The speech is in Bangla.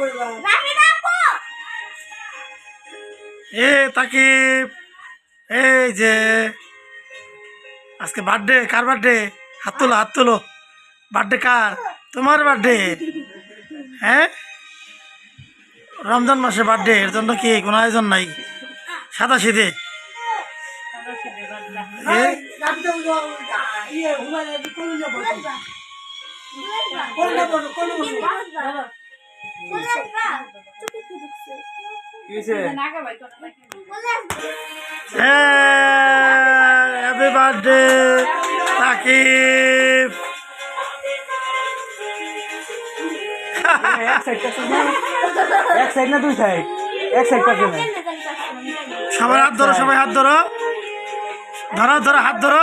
কইবা রাখো এ তাকিব এই যে আজকে বার্থডে কার বার্থডে হাত তোলো হাত তোলো। বার্থডে কার? তোমার বার্থডে হ্যাঁ? রমজান মাসে বার্থডে এর জন্য কি কোনো আয়োজন নাই? সাদা শীতে এ? হ্যাপি বার্থডে না এক সাইড না দুই সাইড এক সাইড কাছে না সবাই হাত ধরো, সবাই হাত ধরো। ধরো ধরো, হাত ধরো।